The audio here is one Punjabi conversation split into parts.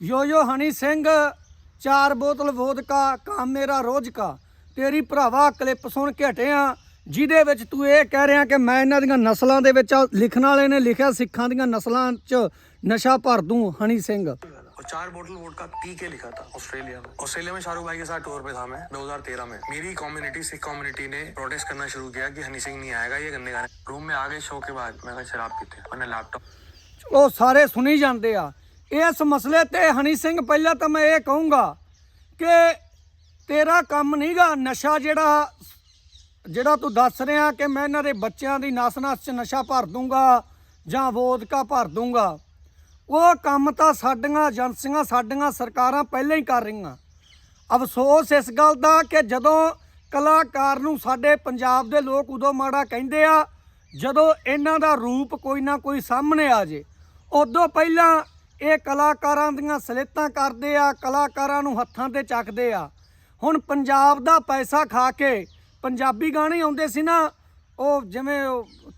ਯੋ ਯੋ ਹਨੀ ਸਿੰਘ ਚਾਰ ਬੋਤਲ ਵੋਦਕਾ ਕੰਮ ਮੇਰਾ ਰੋਜ਼ ਕਾ ਤੇਰੀ ਭਰਾਵਾ ਕਲਿੱਪ ਸੁਣ ਕੇ ਹਟਿਆ ਜਿਹਦੇ ਵਿੱਚ ਤੂੰ ਇਹ ਕਹਿ ਰਿਹਾ ਕਿ ਮੈਂ ਇਹਨਾਂ ਦੀਆਂ ਨਸਲਾਂ ਦੇ ਵਿੱਚ ਆਹ ਲਿਖਣ ਵਾਲੇ ਨੇ ਲਿਖਿਆ ਸਿੱਖਾਂ ਦੀਆਂ ਨਸਲਾਂ 'ਚ ਨਸ਼ਾ ਭਰ ਦੂੰ ਹਨੀ ਸਿੰਘ और चार बोतल वोडका पी के लिखा था ऑस्ट्रेलिया में ऑस्ट्रेलिया में शाहरुख भाई के साथ टूर पे था मैं 2013 में मेरी कम्युनिटी सिख कम्युनिटी ने प्रोटेस्ट करना शुरू किया कि हनी सिंह नहीं आएगा ये गंदे गाने रूम में आ गए शो के बाद मैं कहा शराब पीते मैंने लैपटॉप ਉਹ ਸਾਰੇ ਸੁਣੀ ਜਾਂਦੇ ਆ ਇਸ ਮਸਲੇ ਤੇ ਹਨੀ ਸਿੰਘ, ਪਹਿਲਾਂ ਤਾਂ ਮੈਂ ਇਹ ਕਹੂੰਗਾ ਕਿ ਤੇਰਾ ਕੰਮ ਨਹੀਂਗਾ ਨਸ਼ਾ ਜਿਹੜਾ ਜਿਹੜਾ ਤੂੰ ਦੱਸ ਰਿਹਾ ਕਿ ਮੈਂ ਇਹਨਾਂ ਦੇ ਬੱਚਿਆਂ ਦੀ ਨਸ ਨਸ 'ਚ ਨਸ਼ਾ ਭਰ ਦੂੰਗਾ ਜਾਂ ਵੋਦਕਾ ਭਰ ਦੂੰਗਾ, ਉਹ ਕੰਮ ਤਾਂ ਸਾਡੀਆਂ ਏਜੰਸੀਆਂ, ਸਾਡੀਆਂ ਸਰਕਾਰਾਂ ਪਹਿਲਾਂ ਹੀ ਕਰ ਰਹੀਆਂ। ਅਫਸੋਸ ਇਸ ਗੱਲ ਦਾ ਕਿ ਜਦੋਂ ਕਲਾਕਾਰ ਨੂੰ ਸਾਡੇ ਪੰਜਾਬ ਦੇ ਲੋਕ ਉਦੋਂ ਮਾੜਾ ਕਹਿੰਦੇ ਆ, ਜਦੋਂ ਇਹਨਾਂ ਦਾ ਰੂਪ ਕੋਈ ਨਾ ਕੋਈ ਸਾਹਮਣੇ ਆ ਜੇ, ਉਦੋਂ ਪਹਿਲਾਂ ਇਹ ਕਲਾਕਾਰਾਂ ਦੀਆਂ ਸਲੇਤਾਂ ਕਰਦੇ ਆ, ਕਲਾਕਾਰਾਂ ਨੂੰ ਹੱਥਾਂ ਤੇ ਚੱਕਦੇ ਆ। ਹੁਣ ਪੰਜਾਬ ਦਾ ਪੈਸਾ ਖਾ ਕੇ ਪੰਜਾਬੀ ਗਾਣੇ ਆਉਂਦੇ ਸੀ ਨਾ, ਉਹ ਜਿਵੇਂ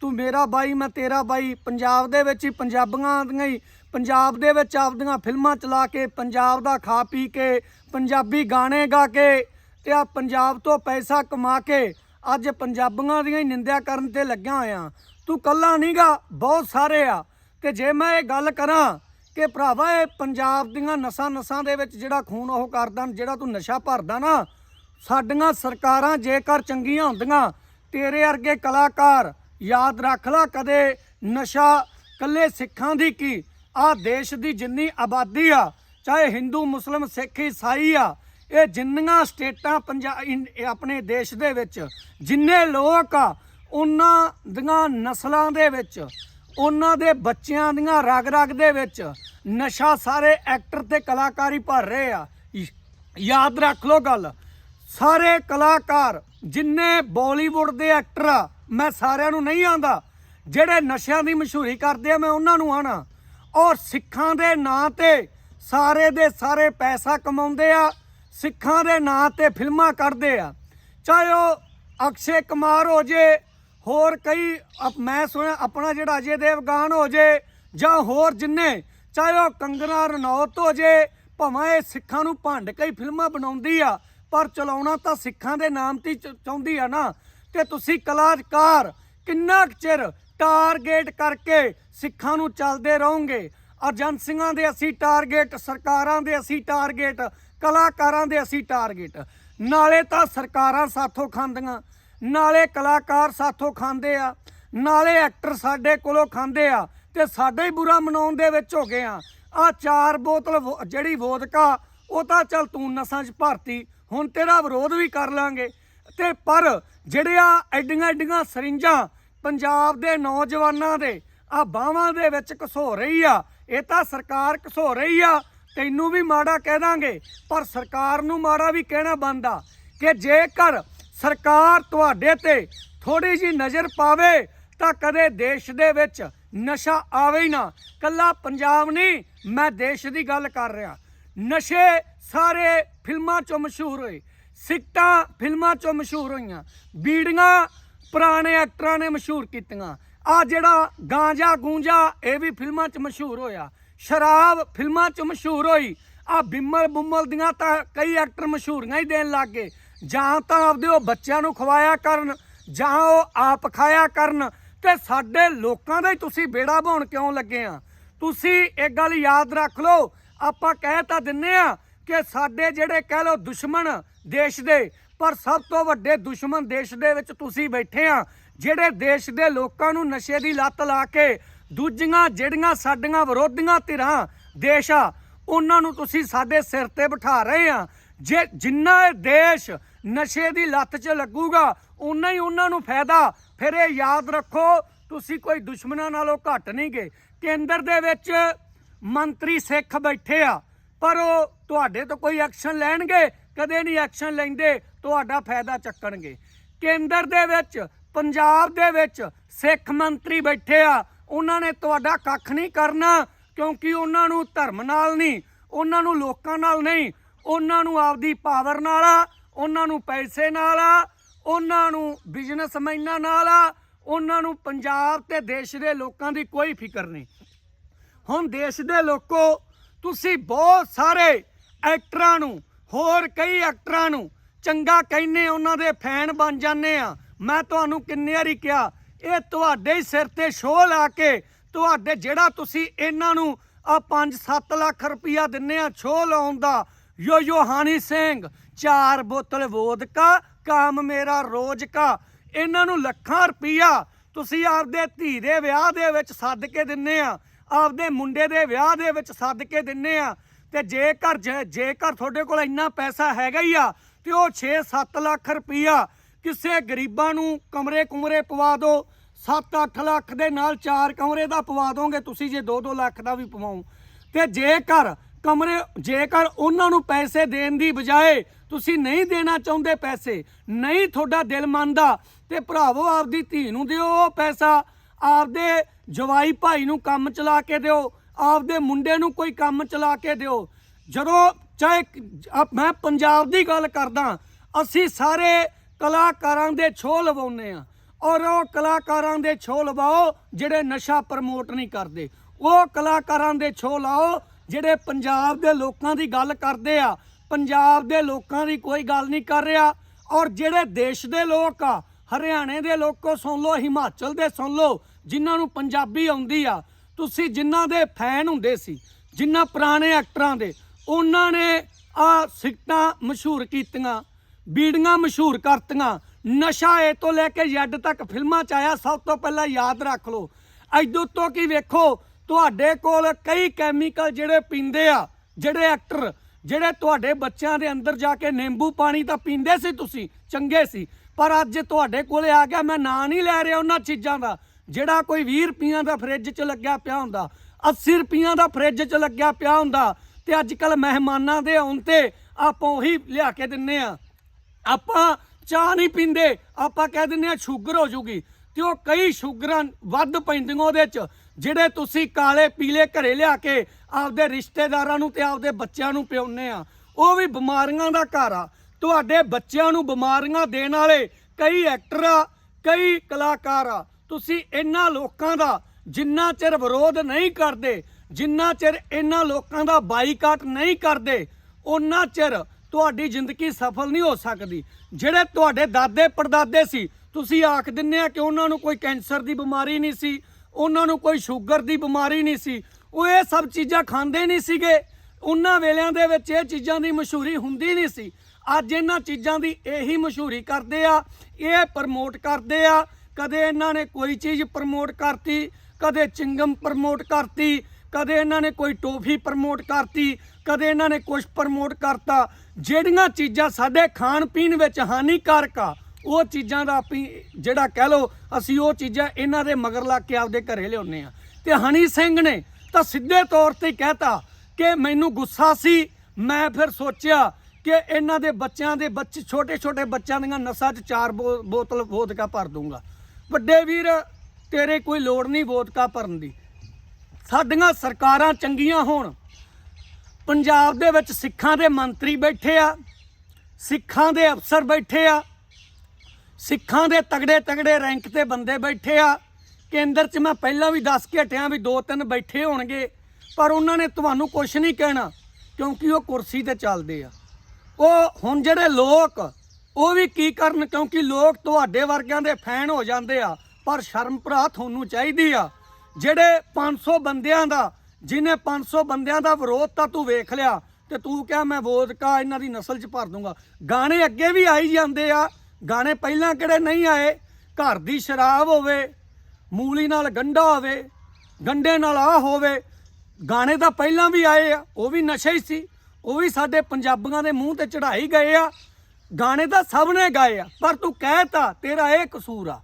ਤੂੰ ਮੇਰਾ ਬਾਈ, ਮੈਂ ਤੇਰਾ ਬਾਈ ਪੰਜਾਬ ਦੇ ਵਿੱਚ ਹੀ ਪੰਜਾਬੀਆਂ ਦੀਆਂ ਹੀ, ਪੰਜਾਬ ਦੇ ਵਿੱਚ ਆਪਦੀਆਂ ਫਿਲਮਾਂ ਚਲਾ ਕੇ, ਪੰਜਾਬ ਦਾ ਖਾ ਪੀ ਕੇ, ਪੰਜਾਬੀ ਗਾਣੇ ਗਾ ਕੇ, ਤੇ ਆ ਪੰਜਾਬ ਤੋਂ ਪੈਸਾ ਕਮਾ ਕੇ ਅੱਜ ਪੰਜਾਬੀਆਂ ਦੀਆਂ ਹੀ ਨਿੰਦਿਆ ਕਰਨ ਤੇ ਲੱਗਿਆ ਹੋਇਆ। ਤੂੰ ਕੱਲਾ ਨਹੀਂਗਾ ਬਹੁਤ ਸਾਰੇ ਆ। ਤੇ ਜੇ ਮੈਂ ਇਹ ਗੱਲ ਕਰਾਂ ਕਿ ਭਰਾਵਾ, ਇਹ ਪੰਜਾਬ ਦੀਆਂ ਨਸਾਂ ਨਸਾਂ ਦੇ ਵਿੱਚ ਜਿਹੜਾ ਖੂਨ ਉਹ ਕਰਦਾ ਜਿਹੜਾ ਤੂੰ ਨਸ਼ਾ ਭਰਦਾ ਨਾ, ਸਾਡੀਆਂ ਸਰਕਾਰਾਂ ਜੇਕਰ ਚੰਗੀਆਂ ਹੁੰਦੀਆਂ, ਤੇਰੇ ਵਰਗੇ ਕਲਾਕਾਰ ਯਾਦ ਰੱਖ ਲੈ ਕਦੇ ਨਸ਼ਾ ਕੱਲੇ ਸਿੱਖਾਂ ਦੀ ਕੀ? ਆ ਦੇਸ਼ ਦੀ ਜਿੰਨੀ ਆਬਾਦੀ ਆ, ਚਾਹੇ ਹਿੰਦੂ, ਮੁਸਲਮ, ਸਿੱਖ, ਈਸਾਈ ਆ, ਇਹ ਜਿੰਨੀਆਂ ਸਟੇਟਾਂ ਪੰਜਾਬ ਆਪਣੇ ਦੇਸ਼ ਦੇ ਵਿੱਚ, ਜਿੰਨੇ ਲੋਕ ਆ, ਉਹਨਾਂ ਦੀਆਂ ਨਸਲਾਂ ਦੇ ਵਿੱਚ, ਉਹਨਾਂ ਦੇ ਬੱਚਿਆਂ ਦੀਆਂ ਰਗ ਰਗ ਦੇ ਵਿੱਚ ਨਸ਼ਾ ਸਾਰੇ ਐਕਟਰ ਤੇ ਕਲਾਕਾਰੀ ਭਰ ਰਹੇ ਆ। ਯਾਦ ਰੱਖ ਲਓ ਗੱਲ। ਸਾਰੇ ਕਲਾਕਾਰ, ਜਿੰਨੇ ਬਾਲੀਵੁੱਡ ਦੇ ਐਕਟਰ ਆ, ਮੈਂ ਸਾਰਿਆਂ ਨੂੰ ਨਹੀਂ ਆਂਦਾ। ਜਿਹੜੇ ਨਸ਼ਿਆਂ ਦੀ ਮਸ਼ਹੂਰੀ ਕਰਦੇ ਆ, ਮੈਂ ਉਹਨਾਂ ਨੂੰ ਆਣਾ। ਔਰ ਸਿੱਖਾਂ ਦੇ ਨਾਂ ਤੇ ਸਾਰੇ ਦੇ ਸਾਰੇ ਪੈਸਾ ਕਮਾਉਂਦੇ ਆ। ਸਿੱਖਾਂ ਦੇ ਨਾਂ ਤੇ ਫਿਲਮਾਂ ਕੱਢਦੇ ਆ। ਚਾਹੇ ਉਹ ਅਕਸ਼ੇ ਕੁਮਾਰ ਹੋ ਜੇ, ਹੋਰ ਕਈ ਮੈਂ ਸੁਣਿਆ ਆਪਣਾ ਜਿਹੜਾ ਅਜੇ ਦੇਵਗਾਨ ਹੋ ਜੇ, ਜਾਂ ਹੋਰ ਜਿੰਨੇ ਚਾਹੇ ਉਹ ਕੰਗਨਾ ਰਣੌਤ ਹੋ ਜੇ, ਭਾਵੇਂ ਇਹ ਸਿੱਖਾਂ ਨੂੰ ਭੰਡ ਕਈ ਫਿਲਮਾਂ ਬਣਾਉਂਦੀ ਆ, ਪਰ ਚਲਾਉਣਾ ਤਾਂ ਸਿੱਖਾਂ ਦੇ ਨਾਮ ਤੇ ਚਾਹੁੰਦੀ ਆ ਨਾ। ਤੇ ਤੁਸੀਂ ਕਲਾਕਾਰ ਕਿੰਨਾ ਕੁ ਚਿਰ ਟਾਰਗੇਟ ਕਰਕੇ ਸਿੱਖਾਂ ਨੂੰ ਚੱਲਦੇ ਰਹੋਗੇ? ਏਜੰਸੀਆਂ ਦੇ ਅਸੀਂ ਟਾਰਗੇਟ, ਸਰਕਾਰਾਂ ਦੇ ਅਸੀਂ ਟਾਰਗੇਟ, ਕਲਾਕਾਰਾਂ ਦੇ ਅਸੀਂ ਟਾਰਗੇਟ। ਨਾਲੇ ਤਾਂ ਸਰਕਾਰਾਂ ਸਾਥੋਂ ਖਾਂਦੀਆਂ, ਨਾਲੇ ਕਲਾਕਾਰ ਸਾਥੋਂ ਖਾਂਦੇ ਆ, ਨਾਲੇ ਐਕਟਰ ਸਾਡੇ ਕੋਲੋਂ ਖਾਂਦੇ ਆ। ਤੇ ਸਾਡਾ ਹੀ ਬੁਰਾ ਮਨਾਉਣ ਦੇ ਵਿੱਚ ਹੋ ਗਏ ਆ। ਆ ਚਾਰ ਬੋਤਲ ਵੋ- ਜਿਹੜੀ ਵੋਦਕਾ, ਉਹ ਤਾਂ ਚੱਲ ਤੂੰ ਨਸਾਂ 'ਚ ਭਰਤੀ, ਹੁਣ ਤੇਰਾ ਵਿਰੋਧ ਵੀ ਕਰ ਲਾਂਗੇ। ਤੇ ਪਰ ਜਿਹੜੇ ਆ ਐਡੀਆਂ ਐਡੀਆਂ ਸਰਿੰਜਾਂ ਪੰਜਾਬ ਦੇ ਨੌਜਵਾਨਾਂ ਦੇ, ਆ ਬਾਹਾਂ ਦੇ ਵਿੱਚ ਘਸੋ ਰਹੀ ਆ, ਇਹ ਤਾਂ ਸਰਕਾਰ ਘਸੋ ਰਹੀ ਆ, ਤੈਨੂੰ ਵੀ ਮਾੜਾ ਕਹਿ ਦਾਂਗੇ, ਪਰ ਸਰਕਾਰ ਨੂੰ ਮਾੜਾ ਵੀ ਕਹਿਣਾ ਬੰਦਾ ਕਿ ਜੇਕਰ ਸਰਕਾਰ ਤੁਹਾਡੇ ਤੇ ਥੋੜੀ ਜੀ ਨਜ਼ਰ ਪਾਵੇ, ਤਾਂ ਕਦੇ ਦੇਸ਼ ਦੇ ਵਿੱਚ ਨਸ਼ਾ ਆਵੇ ਹੀ ਨਾ। ਕੱਲਾ ਪੰਜਾਬ ਨਹੀਂ, ਮੈਂ ਦੇਸ਼ ਦੀ ਗੱਲ ਕਰ ਰਿਹਾ। ਨਸ਼ੇ ਸਾਰੇ ਫਿਲਮਾਂ 'ਚੋਂ ਮਸ਼ਹੂਰ ਹੋਏ। ਸਿੱਟਾਂ ਫਿਲਮਾਂ 'ਚੋਂ ਮਸ਼ਹੂਰ ਹੋਈਆਂ। ਬੀੜੀਆਂ ਪੁਰਾਣੇ ਐਕਟਰਾਂ ਨੇ ਮਸ਼ਹੂਰ ਕੀਤੀਆਂ। ਆ ਜਿਹੜਾ ਗਾਂਜਾ ਗੂੰਜਾ, ਇਹ ਵੀ ਫਿਲਮਾਂ 'ਚ ਮਸ਼ਹੂਰ ਹੋਇਆ। ਸ਼ਰਾਬ ਫਿਲਮਾਂ 'ਚ ਮਸ਼ਹੂਰ ਹੋਈ। ਆ ਬਿਮਲ ਬੁਮਲ ਦੀਆਂ ਤਾਂ ਕਈ ਐਕਟਰ ਮਸ਼ਹੂਰੀਆਂ ਹੀ ਦੇਣ ਲੱਗ ਗਏ। ਜਾਂ ਤਾਂ ਆਪਦੇ ਉਹ ਬੱਚਿਆਂ ਨੂੰ ਖਵਾਇਆ ਕਰਨ, ਜਾਂ ਉਹ ਆਪ ਖਾਇਆ ਕਰਨ। ਤੇ ਸਾਡੇ ਲੋਕਾਂ ਦਾ ਹੀ ਤੁਸੀਂ ਬੇੜਾ ਭਾਉਣ ਕਿਉਂ ਲੱਗੇ ਆ? ਤੁਸੀਂ ਇੱਕ ਗੱਲ ਯਾਦ ਰੱਖ ਲਓ, ਆਪਾਂ ਕਹਿ ਤਾਂ ਦਿੰਨੇ ਆ ਕਿ ਸਾਡੇ ਜਿਹੜੇ ਕਹਿ ਲਓ ਦੁਸ਼ਮਣ ਦੇਸ਼ ਦੇ, ਪਰ ਸਭ ਤੋਂ ਵੱਡੇ ਦੁਸ਼ਮਣ ਦੇਸ਼ ਦੇ ਵਿੱਚ ਤੁਸੀਂ ਬੈਠੇ ਆ, ਜਿਹੜੇ ਦੇਸ਼ ਦੇ ਲੋਕਾਂ ਨੂੰ ਨਸ਼ੇ ਦੀ ਲੱਤ ਲਾ ਕੇ ਦੂਜੀਆਂ ਜਿਹੜੀਆਂ ਸਾਡੀਆਂ ਵਿਰੋਧੀਆਂ ਧਿਰਾਂ ਦੇਸ਼ ਆ, ਉਹਨਾਂ ਨੂੰ ਤੁਸੀਂ ਸਾਡੇ ਸਿਰ ਤੇ ਬਿਠਾ ਰਹੇ ਆ। ਜੇ ਜਿੰਨਾ ਇਹ ਦੇਸ਼ ਨਸ਼ੇ ਦੀ ਲੱਤ 'ਚ ਲੱਗੂਗਾ ਉਨਾ ਹੀ ਉਹਨਾਂ ਨੂੰ ਫਾਇਦਾ। ਫਿਰ ਇਹ ਯਾਦ ਰੱਖੋ, ਤੁਸੀਂ ਕੋਈ ਦੁਸ਼ਮਣਾਂ ਨਾਲੋਂ ਘੱਟ ਨਹੀਂ ਗਏ। ਕੇਂਦਰ ਦੇ ਵਿੱਚ ਮੰਤਰੀ ਸਿੱਖ ਬੈਠੇ ਆ, ਪਰ ਉਹ ਤੁਹਾਡੇ ਤੋਂ ਕੋਈ ਐਕਸ਼ਨ ਲੈਣਗੇ? ਕਦੇ ਨਹੀਂ ਐਕਸ਼ਨ ਲੈਂਦੇ, ਤੁਹਾਡਾ ਫਾਇਦਾ ਚੱਕਣਗੇ। ਕੇਂਦਰ ਦੇ ਵਿੱਚ, ਪੰਜਾਬ ਦੇ ਵਿੱਚ ਸਿੱਖ ਮੰਤਰੀ ਬੈਠੇ ਆ ਉਹਨਾਂ ਨੇ ਤੁਹਾਡਾ ਕੱਖ ਨਹੀਂ ਕਰਨਾ, ਕਿਉਂਕਿ ਉਹਨਾਂ ਨੂੰ ਧਰਮ ਨਾਲ ਨਹੀਂ ਉਹਨਾਂ ਨੂੰ ਲੋਕਾਂ ਨਾਲ ਨਹੀਂ ਉਹਨਾਂ ਨੂੰ ਆਪਦੀ ਪਾਵਰ ਨਾਲ ਆ ਉਹਨਾਂ ਨੂੰ ਪੈਸੇ ਨਾਲ ਆ ਉਹਨਾਂ ਨੂੰ ਬਿਜ਼ਨਸਮੈਨਾਂ ਨਾਲ ਆ, ਉਹਨਾਂ ਨੂੰ ਪੰਜਾਬ ਤੇ ਦੇਸ਼ ਦੇ ਲੋਕਾਂ ਦੀ ਕੋਈ ਫਿਕਰ ਨਹੀਂ। ਹੁਣ ਦੇਸ਼ ਦੇ ਲੋਕੋ, ਤੁਸੀਂ ਬਹੁਤ ਸਾਰੇ ਐਕਟਰਾਂ ਨੂੰ, ਹੋਰ ਕਈ ਐਕਟਰਾਂ ਨੂੰ ਚੰਗਾ ਕਹਿੰਨੇ ਉਹਨਾਂ ਦੇ ਫੈਨ ਬਣ ਜਾਂਦੇ ਆ। ਮੈਂ ਤੁਹਾਨੂੰ ਕਿੰਨੇ ਵਾਰੀ ਕਿਹਾ, ਇਹ ਤੁਹਾਡੇ ਹੀ ਸਿਰ ਤੇ ਸ਼ੋਅ ਲਾ ਕੇ ਤੁਹਾਡੇ ਜਿਹੜਾ ਤੁਸੀਂ ਇਹਨਾਂ ਨੂੰ ਆ 5-7 ਲੱਖ ਰੁਪਇਆ ਦਿੰਨੇ ਆ ਸ਼ੋਅ ਲਾਉਣ ਦਾ ਯੋ ਯੋ ਹਾਨੀ ਸਿੰਘ, ਚਾਰ ਬੋਤਲ ਵੋਦਕਾ ਕੰਮ ਮੇਰਾ ਰੋਜ਼ ਕਾ। ਇਹਨਾਂ ਨੂੰ ਲੱਖਾਂ ਰੁਪਈਆ ਤੁਸੀਂ ਆਪਦੇ ਧੀ ਦੇ ਵਿਆਹ ਦੇ ਵਿੱਚ ਸੱਦ ਕੇ ਦਿੰਨੇ ਆ। ਆਪਦੇ ਮੁੰਡੇ ਦੇ ਵਿਆਹ ਦੇ ਵਿੱਚ ਸੱਦ ਕੇ ਦਿੰਨੇ ਆ। ਤੇ ਜੇਕਰ ਜੇ- ਜੇਕਰ ਤੁਹਾਡੇ ਕੋਲ ਇੰਨਾ ਪੈਸਾ ਹੈਗਾ ਹੀ ਆ, ਤੇ ਉਹ 6-7 ਲੱਖ ਰੁਪਈਆ ਕਿਸੇ ਗਰੀਬਾਂ ਨੂੰ ਕਮਰੇ ਕੁਮਰੇ ਪਵਾ ਦਿਓ 7-8 ਲੱਖ ਦੇ ਨਾਲ ਚਾਰ ਕਮਰੇ ਦਾ ਪਵਾ ਦੋਗੇ, ਤੁਸੀਂ ਜੇ 2-2 ਲੱਖ ਦਾ ਵੀ ਪਵਾਓ। ਤੇ ਜੇਕਰ ਕਮਰੇ ਜੇਕਰ ਉਹਨਾਂ ਨੂੰ ਪੈਸੇ ਦੇਣ ਦੀ ਬਜਾਏ ਤੁਸੀਂ ਨਹੀਂ ਦੇਣਾ ਚਾਹੁੰਦੇ ਪੈਸੇ, ਨਹੀਂ ਤੁਹਾਡਾ ਦਿਲ ਮੰਨਦਾ, ਤੇ ਭਰਾਵੋ ਆਪਦੀ ਧੀ ਨੂੰ ਦਿਓ ਉਹ ਪੈਸਾ, ਆਪਦੇ ਜਵਾਈ ਭਾਈ ਨੂੰ ਕੰਮ ਚਲਾ ਕੇ ਦਿਓ, ਆਪਦੇ ਮੁੰਡੇ ਨੂੰ ਕੋਈ ਕੰਮ ਚਲਾ ਕੇ ਦਿਓ। ਜਦੋਂ ਚਾਹੇ ਮੈਂ ਪੰਜਾਬ ਦੀ ਗੱਲ ਕਰਦਾ, ਅਸੀਂ ਸਾਰੇ ਕਲਾਕਾਰਾਂ ਦੇ ਛੋਹ ਲਵਾਉਂਦੇ ਆ ਔਰ ਉਹ ਕਲਾਕਾਰਾਂ ਦੇ ਛੋਹ ਲਵਾਓ ਜਿਹੜੇ ਨਸ਼ਾ ਪ੍ਰਮੋਟ ਨਹੀਂ ਕਰਦੇ। ਉਹ ਕਲਾਕਾਰਾਂ ਦੇ ਛੋਹ ਲਾਓ ਜਿਹੜੇ ਪੰਜਾਬ ਦੇ ਲੋਕਾਂ ਦੀ ਗੱਲ ਕਰਦੇ ਆ, ਪੰਜਾਬ ਦੇ ਲੋਕਾਂ ਦੀ ਕੋਈ ਗੱਲ ਨਹੀਂ ਕਰ ਰਿਹਾ ਔਰ ਜਿਹੜੇ ਦੇਸ਼ ਦੇ ਲੋਕ ਆ, ਹਰਿਆਣੇ ਦੇ ਲੋਕੋ ਸੁਣ ਲਓ, ਹਿਮਾਚਲ ਦੇ ਸੁਣ ਲਓ, ਜਿਨ੍ਹਾਂ ਨੂੰ ਪੰਜਾਬੀ ਆਉਂਦੀ ਆ, ਤੁਸੀਂ ਜਿਨ੍ਹਾਂ ਦੇ ਫੈਨ ਹੁੰਦੇ ਸੀ, ਜਿਨ੍ਹਾਂ ਪੁਰਾਣੇ ਐਕਟਰਾਂ ਦੇ, ਉਹਨਾਂ ਨੇ ਆ ਸਿਕਟਾਂ ਮਸ਼ਹੂਰ ਕੀਤੀਆਂ, ਬੀੜੀਆਂ ਮਸ਼ਹੂਰ ਕਰਤੀਆਂ, ਨਸ਼ਾ ਏ ਤੋਂ ਲੈ ਕੇ ਜੱਡ ਤੱਕ ਫਿਲਮਾਂ ਚ ਆਇਆ, ਸਭ ਤੋਂ ਪਹਿਲਾਂ ਯਾਦ ਰੱਖ ਲਓ। ਐਦੋਂ ਤੋਂ ਕੀ ਵੇਖੋ ਤੁਹਾਡੇ ਕੋਲ ਕਈ ਕੈਮੀਕਲ ਜਿਹੜੇ ਪੀਂਦੇ ਆ, ਜਿਹੜੇ ਐਕਟਰ ਜਿਹੜੇ ਤੁਹਾਡੇ ਬੱਚਿਆਂ ਦੇ ਅੰਦਰ ਜਾ ਕੇ ਨਿੰਬੂ ਪਾਣੀ ਤਾਂ ਪੀਂਦੇ ਸੀ ਤੁਸੀਂ, ਚੰਗੇ ਸੀ, ਪਰ ਅੱਜ ਤੁਹਾਡੇ ਕੋਲੇ ਆ ਗਿਆ, ਮੈਂ ਨਾਂ ਨਹੀਂ ਲੈ ਰਿਹਾ ਉਹਨਾਂ ਚੀਜ਼ਾਂ ਦਾ। ਜਿਹੜਾ ਕੋਈ 20 ਰੁਪਈਆਂ ਦਾ ਫ੍ਰਿਜ 'ਚ ਲੱਗਿਆ ਪਿਆ ਹੁੰਦਾ 80 ਰੁਪਈਆਂ ਦਾ ਫ੍ਰਿਜ 'ਚ ਲੱਗਿਆ ਪਿਆ ਹੁੰਦਾ, ਤੇ ਅੱਜ ਕੱਲ ਮਹਿਮਾਨਾਂ ਦੇ ਆਉਣ ਤੇ ਆਪਾਂ ਉਹੀ ਲਿਆ ਕੇ ਦਿੰਨੇ ਆ। ਆਪਾਂ ਚਾਹ ਨਹੀਂ ਪੀਂਦੇ, ਆਪਾਂ ਕਹਿ ਦਿੰਨੇ ਆ ਸ਼ੂਗਰ ਹੋ ਜੂਗੀ, ਤੇ ਉਹ ਕਈ ਸ਼ੂਗਰਾਂ ਵੱਧ ਪੈਂਦੀਆਂ ਉਹਦੇ ਚ। ਜਿਹੜੇ ਤੁਸੀਂ ਕਾਲੇ ਪੀਲੇ ਘਰੇ ਲਿਆ ਕੇ ਆਪਦੇ ਰਿਸ਼ਤੇਦਾਰਾਂ ਨੂੰ ਤੇ ਆਪਦੇ ਬੱਚਿਆਂ ਨੂੰ ਪਿਉਨੇ ਆ, ਉਹ ਵੀ ਬਿਮਾਰੀਆਂ ਦਾ ਘਰ ਆ। ਤੁਹਾਡੇ ਬੱਚਿਆਂ ਨੂੰ ਬਿਮਾਰੀਆਂ ਦੇਣ ਵਾਲੇ ਕਈ ਐਕਟਰ ਆ, ਕਈ ਕਲਾਕਾਰ ਆ। ਤੁਸੀਂ ਇਹਨਾਂ ਲੋਕਾਂ ਦਾ ਜਿੰਨਾ ਚਿਰ ਵਿਰੋਧ ਨਹੀਂ ਕਰਦੇ, ਜਿੰਨਾ ਚਿਰ ਇਹਨਾਂ ਲੋਕਾਂ ਦਾ ਬਾਈਕਾਟ ਨਹੀਂ ਕਰਦੇ ਉਹਨਾਂ ਚਿਰ ਤੁਹਾਡੀ ਜ਼ਿੰਦਗੀ ਸਫਲ ਨਹੀਂ ਹੋ ਸਕਦੀ। ਜਿਹੜੇ ਤੁਹਾਡੇ ਦਾਦੇ ਪੜਦਾਦੇ ਸੀ, ਤੁਸੀਂ ਆਖ ਦਿੰਨੇ ਆ ਕਿ ਉਹਨਾਂ ਨੂੰ ਕੋਈ ਕੈਂਸਰ ਦੀ ਬਿਮਾਰੀ ਨਹੀਂ ਸੀ ਉਹਨਾਂ ਨੂੰ ਕੋਈ ਸ਼ੂਗਰ ਦੀ ਬਿਮਾਰੀ ਨਹੀਂ ਸੀ। ਉਹ ਇਹ ਸਭ ਚੀਜ਼ਾਂ ਖਾਂਦੇ ਨਹੀਂ ਸੀਗੇ। ਉਹਨਾਂ ਵੇਲਿਆਂ ਦੇ ਵਿੱਚ ਇਹ ਚੀਜ਼ਾਂ ਦੀ ਮਸ਼ਹੂਰੀ ਹੁੰਦੀ ਨਹੀਂ ਸੀ। ਅੱਜ ਇਹਨਾਂ ਚੀਜ਼ਾਂ ਦੀ ਇਹੀ ਮਸ਼ਹੂਰੀ ਕਰਦੇ ਆ। ਇਹ ਪ੍ਰਮੋਟ ਕਰਦੇ ਆ। ਕਦੇ ਇਹਨਾਂ ਨੇ ਕੋਈ ਚੀਜ਼ ਪ੍ਰਮੋਟ ਕਰਤੀ, ਕਦੇ ਚਿੰਗਮ ਪ੍ਰਮੋਟ ਕਰਤੀ, ਕਦੇ ਇਹਨਾਂ ਨੇ ਕੋਈ ਟੋਫੀ ਪ੍ਰਮੋਟ ਕਰਤੀ, ਕਦੇ ਇਹਨਾਂ ਨੇ ਕੁਝ ਪ੍ਰਮੋਟ ਕਰਤਾ। ਜਿਹੜੀਆਂ ਚੀਜ਼ਾਂ ਸਾਡੇ ਖਾਣ ਪੀਣ ਵਿੱਚ ਹਾਨੀਕਾਰਕ ਆ ਉਹ ਚੀਜ਼ਾਂ ਦਾ ਆਪੀ ਜਿਹੜਾ ਕਹਿ ਲੋ ਅਸੀਂ ਉਹ ਚੀਜ਼ਾਂ ਇਹਨਾਂ ਦੇ ਮਗਰ ਲੱਗ ਕੇ ਆਪਦੇ ਘਰੇ ਲਿਆਉਂਦੇ ਆ ਤੇ ਹਨੀ ਸਿੰਘ ਨੇ ਤਾਂ ਸਿੱਧੇ ਤੌਰ ਤੇ ਕਹਿਤਾ ਕਿ ਮੈਨੂੰ ਗੁੱਸਾ ਸੀ। ਮੈਂ ਫਿਰ ਸੋਚਿਆ ਕਿ ਇਹਨਾਂ ਦੇ ਬੱਚਿਆਂ ਦੇ ਬੱਚੇ ਛੋਟੇ ਛੋਟੇ ਬੱਚਿਆਂ ਦੀਆਂ ਨਸਾਂ 'ਚ ਚਾਰ ਬੋ- ਬੋਤਲ ਵੋਦਕਾ ਭਰ ਦੂੰਗਾ ਵੱਡੇ ਵੀਰ, ਤੇਰੇ ਕੋਈ ਲੋੜ ਨਹੀਂ ਵੋਦਕਾ ਭਰਨ ਦੀ। ਸਾਡੀਆਂ ਸਰਕਾਰਾਂ ਚੰਗੀਆਂ ਹੋਣ। ਪੰਜਾਬ ਦੇ ਵਿੱਚ ਸਿੱਖਾਂ ਦੇ ਮੰਤਰੀ ਬੈਠੇ ਆ। ਸਿੱਖਾਂ ਦੇ ਅਫਸਰ ਬੈਠੇ ਆ। ਸਿੱਖਾਂ ਦੇ ਤਗੜੇ ਤਗੜੇ ਰੈਂਕ ਤੇ ਬੰਦੇ ਬੈਠੇ ਆ। ਕੇਂਦਰ 'ਚ ਮੈਂ ਪਹਿਲਾਂ ਵੀ ਦੱਸ ਕੇ ਹਟਿਆ ਵੀ ਦੋ ਤਿੰਨ ਬੈਠੇ ਹੋਣਗੇ, ਪਰ ਉਹਨਾਂ ਨੇ ਤੁਹਾਨੂੰ ਕੁਝ ਨਹੀਂ ਕਹਿਣਾ, ਕਿਉਂਕਿ ਉਹ ਕੁਰਸੀ ਤੇ ਚੱਲਦੇ ਆ। ਉਹ ਹੁਣ ਜਿਹੜੇ ਲੋਕ, ਉਹ ਵੀ ਕੀ ਕਰਨ, ਕਿਉਂਕਿ ਲੋਕ ਤੁਹਾਡੇ ਵਰਗਿਆਂ ਦੇ ਫੈਨ ਹੋ ਜਾਂਦੇ ਆ, ਪਰ ਸ਼ਰਮ ਭਰਾ ਤੁਹਾਨੂੰ ਚਾਹੀਦੀ ਆ। ਜਿਹੜੇ 500 ਬੰਦਿਆਂ ਦਾ, ਜਿਹਨੇ 500 ਬੰਦਿਆਂ ਦਾ ਵਿਰੋਧ ਤਾਂ ਤੂੰ ਵੇਖ ਲਿਆ, ਤੇ ਤੂੰ ਕਿਹਾ ਮੈਂ ਵੋਦਕਾ, ਇਹਨਾਂ ਦੀ ਨਸਲ 'ਚ ਭਰ ਦੂੰਗਾ। ਗਾਣੇ ਅੱਗੇ ਵੀ ਆਈ ਜਾਂਦੇ ਆ ਗਾਣੇ ਪਹਿਲਾਂ ਕਿਹੜੇ ਨਹੀਂ ਆਏ? ਘਰ ਦੀ ਸ਼ਰਾਬ ਹੋਵੇ, ਮੂਲੀ ਨਾਲ ਗੰਡਾ ਹੋਵੇ, ਗੰਡੇ ਨਾਲ ਆ ਹੋਵੇ, ਗਾਣੇ ਤਾਂ ਪਹਿਲਾਂ ਵੀ ਆਏ ਆ, ਉਹ ਵੀ ਨਸ਼ੇ ਹੀ ਸੀ, ਉਹ ਵੀ ਸਾਡੇ ਪੰਜਾਬੀਆਂ ਦੇ ਮੂੰਹ ਤੇ ਚੜਾਈ ਗਏ ਆ, ਗਾਣੇ ਤਾਂ ਸਭ ਨੇ ਗਾਏ ਆ, ਪਰ ਤੂੰ ਕਹਿਤਾ ਤੇਰਾ ਇਹ ਕਸੂਰ ਆ।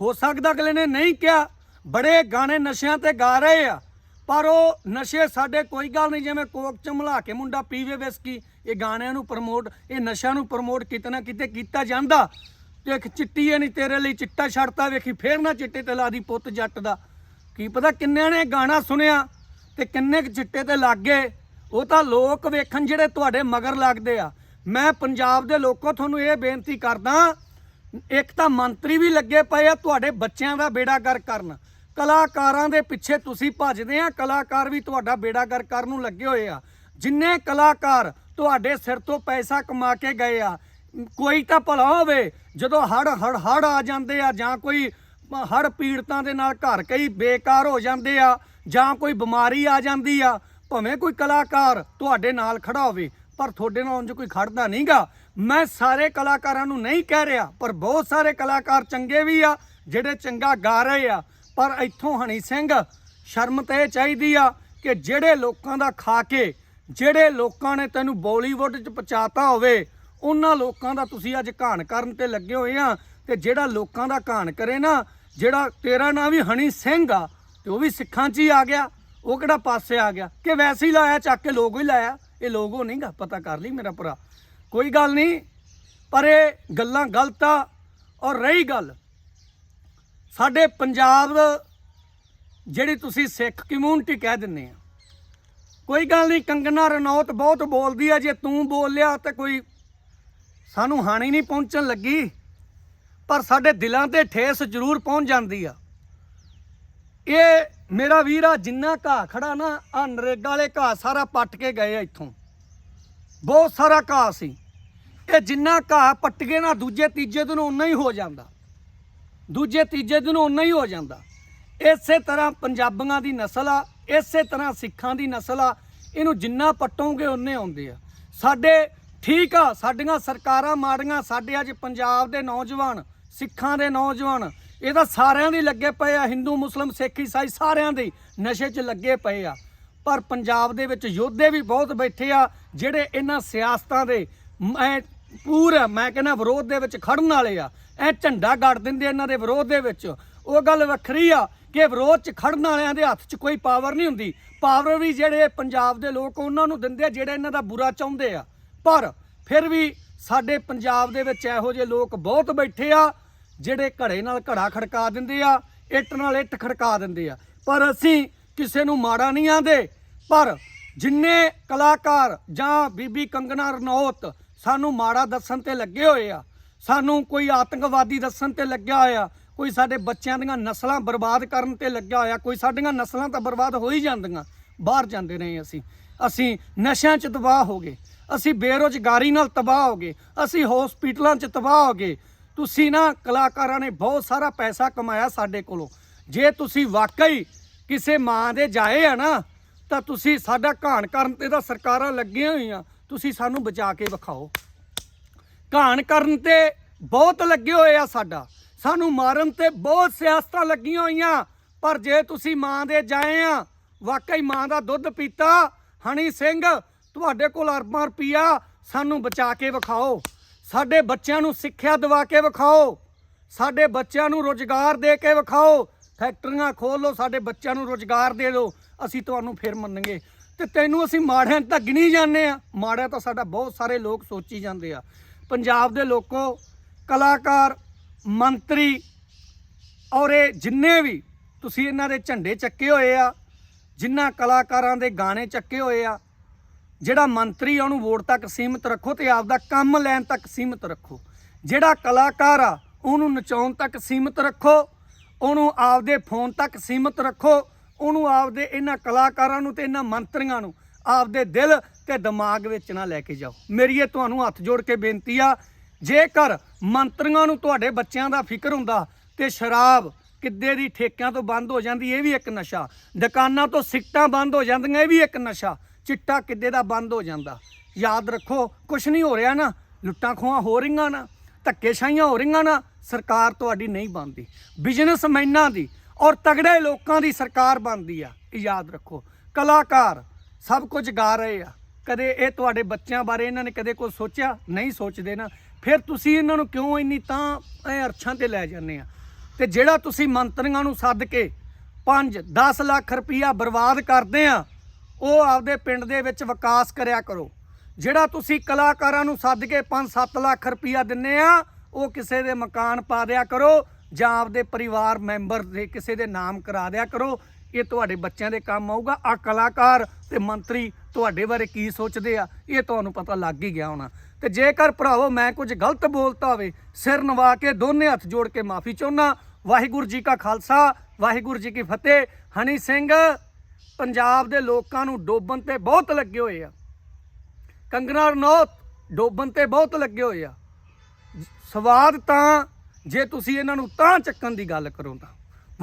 ਹੋ ਸਕਦਾ ਅਗਲੇ ਨੇ ਨਹੀਂ ਕਿਹਾ, ਬੜੇ ਗਾਣੇ ਨਸ਼ਿਆਂ ਤੇ ਗਾ ਰਹੇ ਆ ਪਰ ਉਹ ਨਸ਼ੇ ਸਾਡੇ ਕੋਈ ਗੱਲ ਨਹੀਂ, ਜਿਵੇਂ ਕੋਕ ਚ ਮਿਲਾ ਕੇ ਮੁੰਡਾ ਪੀਵੇ ਵਿਸਕੀ, ਇਹ ਗਾਣਿਆਂ ਨੂੰ ਪ੍ਰਮੋਟ ਇਹ ਨਸ਼ਿਆਂ ਨੂੰ ਪ੍ਰਮੋਟ ਕਿਤੇ ਨਾ ਕਿਤੇ ਕੀਤਾ ਜਾਂਦਾ। ਤੇ ਇੱਕ ਚਿੱਟੀ ਹੈ ਨਹੀਂ ਤੇਰੇ ਲਈ, ਚਿੱਟਾ ਛੱਡਤਾ ਵੇਖੀ, ਫੇਰ ਨਾ ਚਿੱਟੇ ਤੇ ਲਾ ਦੀ ਪੁੱਤ ਜੱਟ ਦਾ। ਕੀ ਪਤਾ ਕਿੰਨਿਆਂ ਨੇ ਗਾਣਾ ਸੁਣਿਆ ਤੇ ਕਿੰਨੇ ਕੁ ਚਿੱਟੇ ਤੇ ਲੱਗ ਗਏ। ਉਹ ਤਾਂ ਲੋਕ ਵੇਖਣ ਜਿਹੜੇ ਤੁਹਾਡੇ ਮਗਰ ਲੱਗਦੇ ਆ। ਮੈਂ ਪੰਜਾਬ ਦੇ ਲੋਕੋ ਤੁਹਾਨੂੰ ਇਹ ਬੇਨਤੀ ਕਰਦਾ, ਇੱਕ ਤਾਂ ਮੰਤਰੀ ਵੀ ਲੱਗੇ ਪਏ ਆ, ਤੁਹਾਡੇ ਬੱਚਿਆਂ ਦਾ ਬੇੜਾ ਗਰ ਕਰਨ। ਕਲਾਕਾਰਾਂ ਦੇ ਪਿੱਛੇ ਤੁਸੀਂ ਭੱਜਦੇ ਆ। ਕਲਾਕਾਰ ਵੀ ਤੁਹਾਡਾ ਬੇੜਾ ਗਰ ਕਰਨ ਨੂੰ ਲੱਗੇ ਹੋਏ ਆ। ਜਿੰਨੇ ਕਲਾਕਾਰ ਤੁਹਾਡੇ ਸਿਰ ਤੋਂ ਪੈਸਾ ਕਮਾ ਕੇ ਗਏ ਆ, ਕੋਈ ਤਾਂ ਭਲਾ ਹੋਵੇ, ਜਦੋਂ ਹੜ ਹੜ ਹੜ ਆ ਜਾਂਦੇ ਆ ਜਾਂ ਕੋਈ ਹੜ ਪੀੜਤਾਂ ਦੇ ਨਾਲ ਘਰ ਕਈ ਬੇਕਾਰ ਹੋ ਜਾਂਦੇ ਆ ਜਾਂ ਕੋਈ ਬਿਮਾਰੀ ਆ ਜਾਂਦੀ ਆ, ਭਾਵੇਂ ਕੋਈ ਕਲਾਕਾਰ ਤੁਹਾਡੇ ਨਾਲ ਖੜਾ ਹੋਵੇ, ਪਰ ਤੁਹਾਡੇ ਨਾਲ ਉਂਝ ਕੋਈ ਖੜਦਾ ਨਹੀਂਗਾ। ਮੈਂ ਸਾਰੇ ਕਲਾਕਾਰਾਂ ਨੂੰ ਨਹੀਂ ਕਹਿ ਰਿਹਾ, ਪਰ ਬਹੁਤ ਸਾਰੇ ਕਲਾਕਾਰ ਚੰਗੇ ਵੀ ਆ, ਜਿਹੜੇ ਚੰਗਾ ਗਾ ਰਹੇ ਆ। ਪਰ ਇੱਥੋਂ ਹਣੀ ਸਿੰਘ, ਸ਼ਰਮ ਤੇ ਇਹ ਚਾਹੀਦੀ ਆ ਕਿ ਜਿਹੜੇ ਲੋਕਾਂ ਦਾ ਖਾ ਕੇ, ਜਿਹੜੇ ਲੋਕਾਂ ਨੇ ਤੈਨੂੰ ਬਾਲੀਵੁੱਡ 'ਚ ਪਹੁੰਚਾਤਾ ਹੋਵੇ, ਉਹਨਾਂ ਲੋਕਾਂ ਦਾ ਤੁਸੀਂ ਅੱਜ ਘਾਣ ਕਰਨ ਤੇ ਲੱਗੇ ਹੋਏ ਆ ਤੇ ਜਿਹੜਾ ਲੋਕਾਂ ਦਾ ਘਾਣ ਕਰੇ ਨਾ, ਜਿਹੜਾ ਤੇਰਾ ਨਾਂ ਵੀ ਹਣੀ ਸਿੰਘ ਆ ਤੇ ਉਹ ਵੀ ਸਿੱਖਾਂ 'ਚ ਹੀ ਆ ਗਿਆ, ਉਹ ਕਿਹੜਾ ਪਾਸੇ ਆ ਗਿਆ? ਕਿ ਵੈਸੇ ਹੀ ਲਾਇਆ, ਚੱਕ ਕੇ ਲੋਗੋ ਹੀ ਲਾਇਆ, ਇਹ ਲੋਗੋ ਨਹੀਂਗਾ ਪਤਾ ਕਰ ਲਈ ਮੇਰਾ ਭਰਾ। ਕੋਈ ਗੱਲ ਨਹੀਂ, ਪਰ ਇਹ ਗੱਲਾਂ ਗਲਤ ਆ ਔਰ ਰਹੀ ਗੱਲ ਸਾਡੇ ਪੰਜਾਬ ਜਿਹੜੀ ਤੁਸੀਂ ਸਿੱਖ ਕਮਿਊਨਿਟੀ ਕਹਿ ਦਿੰਦੇ ਆ। ਕੋਈ ਗੱਲ ਨਹੀਂ, ਕੰਗਨਾ ਰਣੌਤ ਬਹੁਤ ਬੋਲਦੀ ਆ, ਜੇ ਤੂੰ ਬੋਲਿਆ ਤੇ ਕੋਈ ਸਾਨੂੰ ਹਾਨੀ ਨਹੀਂ ਪਹੁੰਚਣ ਲੱਗੀ। ਪਰ ਸਾਡੇ ਦਿਲਾਂ ਤੇ ਠੇਸ ਜ਼ਰੂਰ ਪਹੁੰਚ ਜਾਂਦੀ ਆ। ਇਹ ਮੇਰਾ ਵੀਰਾ ਜਿੰਨਾ ਘਾਹ ਖੜਾ ਨਾ, ਆ ਨਰੇਗਾ ਵਾਲੇ ਘਾਹ ਸਾਰਾ ਪੱਟ ਕੇ ਗਏ ਆ ਇੱਥੋਂ। ਬਹੁਤ ਸਾਰਾ ਘਾਹ ਸੀ। ਇਹ ਜਿੰਨਾ ਘਾਹ ਪੱਟ ਕੇ ਨਾ, ਦੂਜੇ ਤੀਜੇ ਦਿਨ ਉਨਾ ਹੀ ਹੋ ਜਾਂਦਾ। ਦੂਜੇ, ਤੀਜੇ ਦਿਨ ਉਨਾ ਹੀ ਹੋ ਜਾਂਦਾ। ਇਸੇ ਤਰ੍ਹਾਂ ਪੰਜਾਬੀਆਂ ਦੀ ਨਸਲ ਆ, ਇਸੇ ਤਰ੍ਹਾਂ ਸਿੱਖਾਂ ਦੀ ਨਸਲ ਆ, ਇਹਨੂੰ ਜਿੰਨਾ ਪੱਟੋਗੇ ਉਨੇ ਆਉਂਦੇ ਆ। ਸਾਡੇ ਠੀਕ ਆ, ਸਾਡੀਆਂ ਸਰਕਾਰਾਂ ਮਾੜੀਆਂ, ਸਾਡੇ ਅੱਜ ਪੰਜਾਬ ਦੇ ਨੌਜਵਾਨ, ਸਿੱਖਾਂ ਦੇ ਨੌਜਵਾਨ, ਇਹ ਤਾਂ ਸਾਰਿਆਂ ਦੇ ਲੱਗੇ ਪਏ ਆ, ਹਿੰਦੂ, ਮੁਸਲਮ, ਸਿੱਖ, ਈਸਾਈ, ਸਾਰਿਆਂ ਦੇ ਨਸ਼ੇ 'ਚ ਲੱਗੇ ਪਏ ਆ। ਪਰ ਪੰਜਾਬ ਦੇ ਵਿੱਚ ਯੋਧੇ ਵੀ ਬਹੁਤ ਬੈਠੇ ਆ, ਜਿਹੜੇ ਇਹਨਾਂ ਸਿਆਸਤਾਂ ਦੇ, ਮੈਂ ਪੂਰਾ ਮੈਂ ਕਹਿੰਦਾ ਵਿਰੋਧ ਦੇ ਵਿੱਚ ਖੜਨ ਵਾਲੇ ਆ। ਇਹ ਝੰਡਾ ਗੱਡ ਦਿੰਦੇ ਇਹਨਾਂ ਦੇ ਵਿਰੋਧ ਦੇ ਵਿੱਚ। ਉਹ ਗੱਲ ਵੱਖਰੀ ਆ ਕਿ ਵਿਰੋਧ 'ਚ ਖੜਨ ਵਾਲਿਆਂ ਦੇ ਹੱਥ 'ਚ ਕੋਈ ਪਾਵਰ ਨਹੀਂ ਹੁੰਦੀ। ਪਾਵਰ ਵੀ ਜਿਹੜੇ ਪੰਜਾਬ ਦੇ ਲੋਕ ਉਹਨਾਂ ਨੂੰ ਦਿੰਦੇ ਆ, ਜਿਹੜੇ ਇਹਨਾਂ ਦਾ ਬੁਰਾ ਚਾਹੁੰਦੇ ਆ। ਪਰ ਫਿਰ ਵੀ ਸਾਡੇ ਪੰਜਾਬ ਦੇ ਵਿੱਚ ਇਹੋ ਜਿਹੇ ਲੋਕ ਬਹੁਤ ਬੈਠੇ ਆ, ਜਿਹੜੇ ਘੜੇ ਨਾਲ ਘੜਾ ਖੜਕਾ ਦਿੰਦੇ ਆ, ਇੱਟ ਨਾਲ ਇੱਟ ਖੜਕਾ ਦਿੰਦੇ ਆ। ਪਰ ਅਸੀਂ ਕਿਸੇ ਨੂੰ ਮਾੜਾ ਨਹੀਂ ਆਂਦੇ। ਪਰ ਜਿੰਨੇ ਕਲਾਕਾਰ ਜਾਂ ਬੀਬੀ ਕੰਗਨਾ ਰਣੌਤ ਸਾਨੂੰ ਮਾੜਾ ਦੱਸਣ ਤੇ ਲੱਗੇ ਹੋਏ ਆ ਸਾਨੂੰ ਕੋਈ ਆਤੰਕਵਾਦੀ ਦੱਸਣ ਤੇ ਲੱਗਿਆ ਹੋਇਆ, ਕੋਈ ਸਾਡੇ ਬੱਚਿਆਂ ਦੀਆਂ ਨਸਲਾਂ ਬਰਬਾਦ ਕਰਨ ਤੇ ਲੱਗਿਆ ਹੋਇਆ, ਕੋਈ ਸਾਡੀਆਂ ਨਸਲਾਂ ਤਾਂ ਬਰਬਾਦ ਹੋ ਹੀ ਜਾਂਦੀਆਂ, ਬਾਹਰ ਜਾਂਦੇ ਰਹੇ ਅਸੀਂ। ਅਸੀਂ ਨਸ਼ਿਆਂ 'ਚ ਤਬਾਹ ਹੋ ਗਏ, ਅਸੀਂ ਬੇਰੋਜ਼ਗਾਰੀ ਨਾਲ ਤਬਾਹ ਹੋ ਗਏ, ਅਸੀਂ ਹਸਪੀਟਲਾਂ 'ਚ ਤਬਾਹ ਹੋ ਗਏ। ਤੁਸੀਂ ਨਾ ਕਲਾਕਾਰਾਂ ਨੇ ਬਹੁਤ ਸਾਰਾ ਪੈਸਾ ਕਮਾਇਆ ਸਾਡੇ ਕੋਲੋਂ। ਜੇ ਤੁਸੀਂ ਵਾਕਈ ਕਿਸੇ ਮਾਂ ਦੇ ਜਾਏ ਆ ਨਾ, ਤਾਂ ਤੁਸੀਂ ਸਾਡਾ ਘਾਣ ਕਰਨ ਤੇ ਤਾਂ ਸਰਕਾਰਾਂ ਲੱਗੀਆਂ ਹੋਈਆਂ, ਤੁਸੀਂ ਸਾਨੂੰ ਬਚਾ ਕੇ ਵਿਖਾਓ। ਘਾਣ ਕਰਨ ਤੇ ਬਹੁਤ ਲੱਗੇ ਹੋਏ ਆ ਸਾਡਾ। ਸਾਨੂੰ ਮਾਰਨ ਤੇ ਬਹੁਤ ਸਿਆਸਤਾਂ ਲੱਗੀਆਂ ਹੋਈਆਂ। ਪਰ ਜੇ ਤੁਸੀਂ ਮਾਂ ਦੇ ਜਾਏ ਆ, ਵਾਕਈ ਮਾਂ ਦਾ ਦੁੱਧ ਪੀਤਾ, ਹਣੀ ਸਿੰਘ, ਤੁਹਾਡੇ ਕੋਲ ਅਰਬਾਂ ਰੁਪਈਆ ਸਾਨੂੰ ਬਚਾ ਕੇ ਵਿਖਾਓ। ਸਾਡੇ ਬੱਚਿਆਂ ਨੂੰ ਸਿੱਖਿਆ ਦਿਵਾ ਕੇ ਵਿਖਾਓ। ਸਾਡੇ ਬੱਚਿਆਂ ਨੂੰ ਰੋਜ਼ਗਾਰ ਦੇ ਕੇ ਵਿਖਾਓ। ਫੈਕਟਰੀਆਂ ਖੋਲ ਲਓ, ਸਾਡੇ ਬੱਚਿਆਂ ਨੂੰ ਰੋਜ਼ਗਾਰ ਦੇ ਦਿਓ। ਅਸੀਂ ਤੁਹਾਨੂੰ ਫਿਰ ਮੰਨਾਂਗੇ। ਤੇ ਤੈਨੂੰ ਅਸੀਂ ਮਾੜਿਆਂ ਤਾਂ ਗਿਣੀ ਜਾਂਦੇ ਆ। ਮਾੜਾ ਤਾਂ ਸਾਡਾ ਬਹੁਤ ਸਾਰੇ ਲੋਕ ਸੋਚੀ ਜਾਂਦੇ ਆ। ਪੰਜਾਬ ਦੇ ਲੋਕੋ, ਕਲਾਕਾਰ, ਮੰਤਰੀ ਔਰ ਇਹ ਜਿੰਨੇ ਵੀ ਤੁਸੀਂ ਇਹਨਾਂ ਦੇ ਝੰਡੇ ਚੱਕੇ ਹੋਏ ਆ ਜਿਨ੍ਹਾਂ ਕਲਾਕਾਰਾਂ ਦੇ ਗਾਣੇ ਚੱਕੇ ਹੋਏ ਆ, ਜਿਹੜਾ ਮੰਤਰੀ ਆ ਉਹਨੂੰ ਵੋਟ ਤੱਕ ਸੀਮਿਤ ਰੱਖੋ ਤੇ ਆਪਦਾ ਕੰਮ ਲੈਣ ਤੱਕ ਸੀਮਿਤ ਰੱਖੋ। ਜਿਹੜਾ ਕਲਾਕਾਰ ਆ ਉਹਨੂੰ ਨਚਾਉਣ ਤੱਕ ਸੀਮਿਤ ਰੱਖੋ, ਉਹਨੂੰ ਆਪਦੇ ਫੋਨ ਤੱਕ ਸੀਮਿਤ ਰੱਖੋ, ਉਹਨੂੰ ਆਪਦੇ ਇਹਨਾਂ ਕਲਾਕਾਰਾਂ ਨੂੰ ਤੇ ਇਹਨਾਂ ਮੰਤਰੀਆਂ ਨੂੰ ਆਪਦੇ ਦਿਲ ਤੇ ਦਿਮਾਗ ਵਿੱਚ ਨਾ ਲੈ ਕੇ ਜਾਓ। ਮੇਰੀ ਇਹ ਤੁਹਾਨੂੰ ਹੱਥ ਜੋੜ ਕੇ ਬੇਨਤੀ ਆ, ਜੇਕਰ ਮੰਤਰੀਆਂ ਨੂੰ ਤੁਹਾਡੇ ਬੱਚਿਆਂ ਦਾ ਫਿਕਰ ਹੁੰਦਾ ਤੇ ਸ਼ਰਾਬ ਕਿੱਦੇ ਦੀ ਠੇਕਿਆਂ ਤੋਂ ਬੰਦ ਹੋ ਜਾਂਦੀ, ਇਹ ਵੀ ਇੱਕ ਨਸ਼ਾ। ਦੁਕਾਨਾਂ ਤੋਂ ਸਿੱਟਾਂ ਬੰਦ ਹੋ ਜਾਂਦੀਆਂ, ਇਹ ਵੀ ਇੱਕ ਨਸ਼ਾ। ਚਿੱਟਾ ਕਿੱਦੇ ਦਾ ਬੰਦ ਹੋ ਜਾਂਦਾ? ਯਾਦ ਰੱਖੋ, ਕੁਛ ਨਹੀਂ ਹੋ ਰਿਹਾ ਨਾ। ਲੁੱਟਾਂ ਖੋਹਾਂ ਹੋ ਰਹੀਆਂ ਨਾ, ਧੱਕੇਸ਼ਾਹੀਆਂ ਹੋ ਰਹੀਆਂ ਨਾ, ਸਰਕਾਰ ਤੁਹਾਡੀ ਨਹੀਂ ਬਣਦੀ। ਬਿਜ਼ਨਸਮੈਨਾਂ ਦੀ ਔਰ ਤਗੜੇ ਲੋਕਾਂ ਦੀ ਸਰਕਾਰ ਬਣਦੀ ਆ। ਇਹ ਯਾਦ ਰੱਖੋ। ਕਲਾਕਾਰ ਸਭ ਕੁਝ ਗਾ ਰਹੇ ਆ। ਕਦੇ ਇਹ ਤੁਹਾਡੇ ਬੱਚਿਆਂ ਬਾਰੇ ਇਹਨਾਂ ਨੇ ਕਦੇ ਕੋਈ ਸੋਚਿਆ? ਨਹੀਂ ਸੋਚਦੇ ਨਾ। ਫਿਰ ਤੁਸੀਂ ਇਹਨਾਂ ਨੂੰ ਕਿਉਂ ਇੰਨੀ ਤਾਂ ਐ ਅਰਛਾਂ ਤੇ ਲੈ ਜਾਂਦੇ ਆ? ਤੇ ਜਿਹੜਾ ਤੁਸੀਂ ਮੰਤਰੀਆਂ ਨੂੰ ਸੱਦ ਕੇ 5 10 ਲੱਖ ਰੁਪਈਆ ਬਰਬਾਦ ਕਰਦੇ ਆ, ਉਹ ਆਪਦੇ ਪਿੰਡ ਦੇ ਵਿੱਚ ਵਿਕਾਸ ਕਰਿਆ ਕਰੋ। ਜਿਹੜਾ ਤੁਸੀਂ ਕਲਾਕਾਰਾਂ ਨੂੰ ਸੱਦ ਕੇ 5-7 ਲੱਖ ਰੁਪਈਆ ਦਿੰਨੇ ਆ, ਉਹ ਕਿਸੇ ਦੇ ਮਕਾਨ ਪਾ ਦਿਆ ਕਰੋ ਜਾਂ ਆਪਦੇ ਪਰਿਵਾਰ ਮੈਂਬਰ ਦੇ ਕਿਸੇ ਦੇ ਨਾਮ ਕਰਾ ਦਿਆ ਕਰੋ। ਇਹ ਤੁਹਾਡੇ ਬੱਚਿਆਂ ਦੇ ਕੰਮ ਆਊਗਾ। ਆ ਕਲਾਕਾਰ ਤੇ ਮੰਤਰੀ ਤੁਹਾਡੇ ਬਾਰੇ ਕੀ ਸੋਚਦੇ ਆ, ਇਹ ਤੁਹਾਨੂੰ ਪਤਾ ਲੱਗ ਹੀ ਗਿਆ ਹੋਣਾ। ਤੇ ਜੇਕਰ ਭਰਾਵੋ ਮੈਂ ਕੁਝ ਗਲਤ ਬੋਲਤਾ ਹੋਵੇ, ਸਿਰ ਨਵਾ ਕੇ ਦੋਨੇ ਹੱਥ ਜੋੜ ਕੇ ਮਾਫੀ ਚਾਹੁੰਦਾ, ਵਾਹਿਗੁਰੂ ਜੀ ਕਾ ਖਾਲਸਾ, ਵਾਹਿਗੁਰੂ ਜੀ ਕੀ ਫਤਿਹ। ਹਨੀ ਸਿੰਘ, ਪੰਜਾਬ ਦੇ ਲੋਕਾਂ ਨੂੰ ਡੋਬਣ ਤੇ ਬਹੁਤ ਲੱਗੇ ਹੋਏ ਆ। ਕੰਗਨਾ ਰਣੌਤ, ਡੋਬਣ ਤੇ ਬਹੁਤ ਲੱਗੇ ਹੋਏ ਆ। ਸਵਾਦ ਤਾਂ ਜੇ ਤੁਸੀਂ ਇਹਨਾਂ ਨੂੰ ਤਾਂ ਚੱਕਣ ਦੀ ਗੱਲ ਕਰੋ ਤਾਂ।